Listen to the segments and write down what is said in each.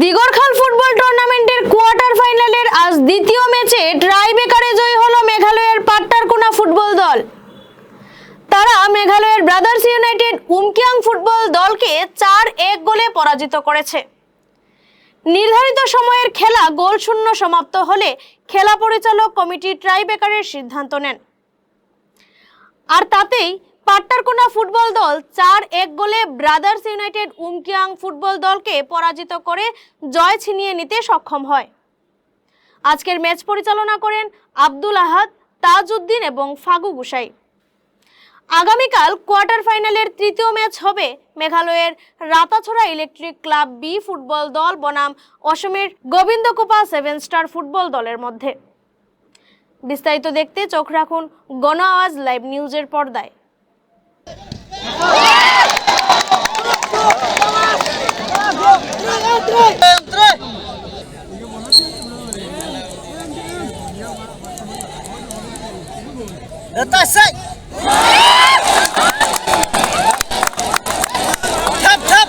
Digarkhal football টুর্নামেন্টের quarter ফাইনালের আজ দ্বিতীয় ম্যাচে ট্রাইবেকারে জয়ী হলো মেঘালয়ের পাট্টারকোনা ফুটবল দল। তারা মেঘালয়ের ব্রাদার্স ইউনাইটেড উমকিয়াং ফুটবল দলকে চার এক গোলে পরাজিত করেছে। নির্ধারিত সময়ের খেলা গোল শূন্য সমাপ্ত হলে খেলা পরিচালক কমিটি ট্রাইবেকারের সিদ্ধান্ত নেন। আর তাতেই পাট্টারকোনা ফুটবল দল চার এক গোলে ব্রাদার্স ইউনাইটেড উমকিয়াং ফুটবল দলকে পরাজিত করে জয় ছিনিয়ে নিতে সক্ষম হয়। আজকের ম্যাচ পরিচালনা করেন আব্দুল আহাদ, তাজউদ্দিন এবং ফাগু গুসাই। আগামীকাল কোয়ার্টার ফাইনালের তৃতীয় ম্যাচ হবে মেঘালয়ের Ratachhara electric club B football দল বনাম অসমের গোবিন্দ গোবিন্দকুপা সেভেন স্টার ফুটবল দলের মধ্যে। বিস্তারিত দেখতে চোখ রাখুন গণ আওয়াজ লাইভ নিউজের পর্দায়। Tasay! Tap, tap!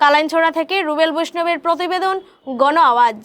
কালাইনছড়া থেকে রুবেল বৈষ্ণবের প্রতিবেদন গণ আওয়াজ।